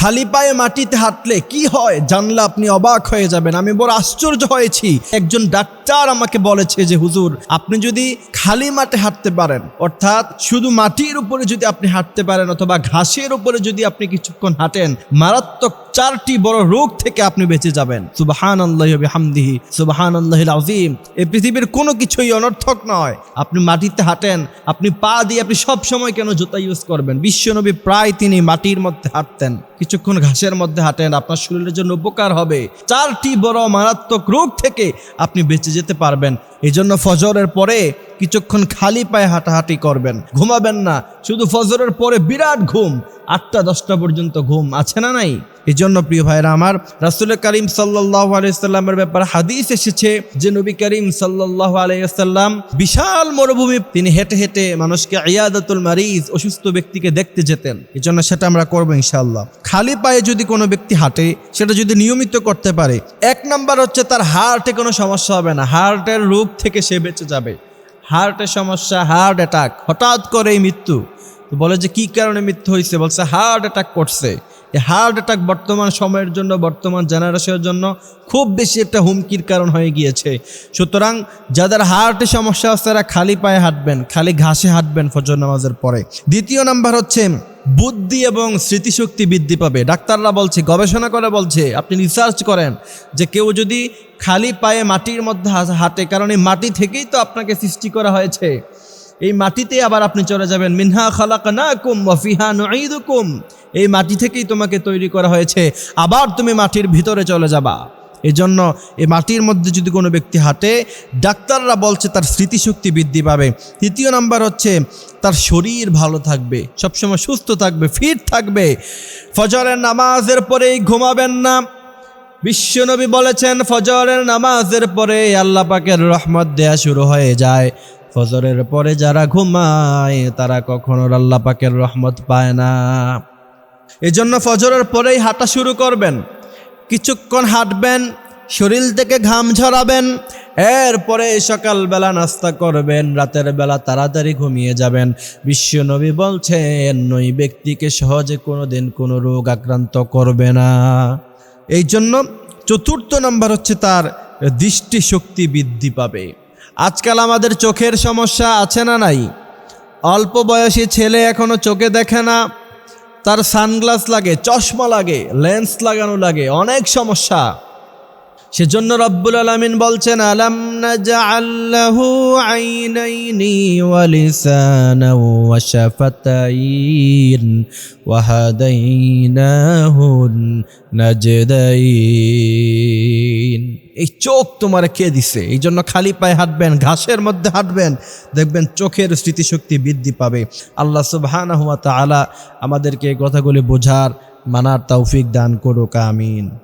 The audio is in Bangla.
খালি পায়ে মাটিতে হাঁটলে কি হয়? জানলা আপনি অবাক হয়ে যাবেন। আমি বড় আশ্চর্য হয়েছি। একজন ডাক্তার আমাকে বলেছে যে, হুজুর, আপনি যদি খালি মাঠে হাঁটতে পারেন, অর্থাৎ শুধু মাটির উপরে যদি আপনি হাঁটতে পারেন অথবা ঘাসের উপরে যদি আপনি কিছুক্ষণ হাঁটেন, মারাত্মক চারটি বড় রোগ থেকে আপনি বেঁচে যাবেন। সুবাহান আল্লাহ হামদিহি সুবাহান আল্লাহ আজিম এই পৃথিবীর কোনো কিছুই অনর্থক নয়। আপনি মাটিতে হাঁটেন, আপনি পা দিয়ে আপনি সব সময় কেন জুতা ইউজ করবেন? বিশ্বনবী প্রায় তিনি মাটির মধ্যে হাঁটতেন। কিছুক্ষণ ঘাসের মধ্যে হাঁটেন, আপনার শরীরের জন্য উপকার হবে। চারটি বড় মারাত্মক রোগ থেকে আপনি বেঁচে যেতে পারবেন। এই জন্য ফজরের পরে কিছুক্ষণ খালি পায়ে হাঁটাহাঁটি করবেন। ঘুমাবেন না, শুধু ফজরের পরে বিরাট ঘুম, আটটা, দশটা পর্যন্ত ঘুম আছে না নাই? এই জন্য প্রিয় ভাইরা আমার, রাসুল করিম সাল্লাহ আলাইসাল্লামের ব্যাপারে হাদিস এসেছে যে নবী করিম সাল্লাহ আলাইসাল্লাম বিশাল মরুভূমি, তিনি হেঁটে হেঁটে মানুষকে ইয়াদাতুল মারিজ, অসুস্থ ব্যক্তিকে দেখতে যেতেন। এই জন্য সেটা আমরা করব ইনশাল্লাহ খালি পায়ে যদি কোনো ব্যক্তি হাঁটে, সেটা যদি নিয়মিত করতে পারে, এক নাম্বার হচ্ছে তার হার্টে কোনো সমস্যা হবে না। হার্টের রোগ থেকে সে বেঁচে যাবে। হার্টের সমস্যা, হার্ট অ্যাটাক, হঠাৎ করেই মৃত্যু। বলে যে, কি কারণে মৃত্যু হয়েছে বলছে, হার্ট অ্যাটাক করছে। এই হার্ট অ্যাটাক বর্তমান সময়ের জন্য, বর্তমান জেনারেশনের জন্য খুব বেশি একটা হুমকির কারণ হয়ে গিয়েছে। সুতরাং যাদের হার্টে সমস্যা আছে, তারা খালি পায়ে হাঁটবেন, খালি ঘাসে হাঁটবেন ফজর নামাজের পরে। দ্বিতীয় নাম্বার হচ্ছে, বুদ্ধি এবং স্মৃতিশক্তি বৃদ্ধি পাবে। ডাক্তাররা বলছে, গবেষণা করে বলছে, আপনি রিসার্চ করেন যে কেউ যদি খালি পায়ে মাটির মধ্যে হাঁটে, কারণ এই মাটি থেকেই তো আপনাকে সৃষ্টি করা হয়েছে। এই মাটিতে আবার আপনি চলে যাবেন। মিনহা খালাকা কুম ওয়াফিহা নুঈদুকুম। এই মাটি থেকেই তোমাকে তৈরি করা হয়েছে। আবার তুমি মাটির ভিতরে চলে যাবা। এই জন্য এই মাটির মধ্যে যদি কোনো ব্যক্তি হাঁটে, ডাক্তাররা বলছে তার স্মৃতিশক্তি বৃদ্ধি পাবে। তৃতীয় নাম্বার হচ্ছে তার শরীর ভালো থাকবে, সবসময় সুস্থ থাকবে, ফিট থাকবে। ফজরের নামাজের পরেই ঘুমাবেন না। বিশ্বনবী বলেছেন, ফজরের নামাজের পরে আল্লাহ পাকের রহমত দেয়া শুরু হয়ে যায়। ফজরের পরে যারা ঘুমায়, তারা কখনো আল্লাহ পাকের রহমত পায় না। এজন্য ফজরের পরেই হাঁটা শুরু করবেন। কিছুক্ষণ হাঁটবেন, শরীর থেকে ঘাম ঝরাবেন, এরপরে সকালবেলা নাস্তা করবেন, রাতের বেলা তাড়াতাড়ি ঘুমিয়ে যাবেন। বিশ্বনবী বলছেন, ওই ব্যক্তিকে সহজে কোনো দিন কোনো রোগ আক্রান্ত করবে না। এই জন্য চতুর্থ নম্বর হচ্ছে তার দৃষ্টিশক্তি বৃদ্ধি পাবে। আজকাল আমাদের চোখের সমস্যা আছে না নাই? অল্প বয়সী ছেলে এখনও চোখে দেখে না। তার সানগ্লাস লাগে, চশমা লাগে, লেন্স লাগানো লাগে, অনেক সমস্যা। সেজন্য রব্বুল আলামিন বলছেন, আলাম এই চোখ তোমার কে দিছে? এই জন্য খালি পায়ে হাঁটবেন, ঘাসের মধ্যে হাঁটবেন, দেখবেন চোখের স্মৃতিশক্তি বৃদ্ধি পাবে। আল্লাহ সুবহানাহু ওয়া তাআলা আমাদেরকে কথাগুলি বোঝার, মানার তৌফিক দান করুক, আমিন।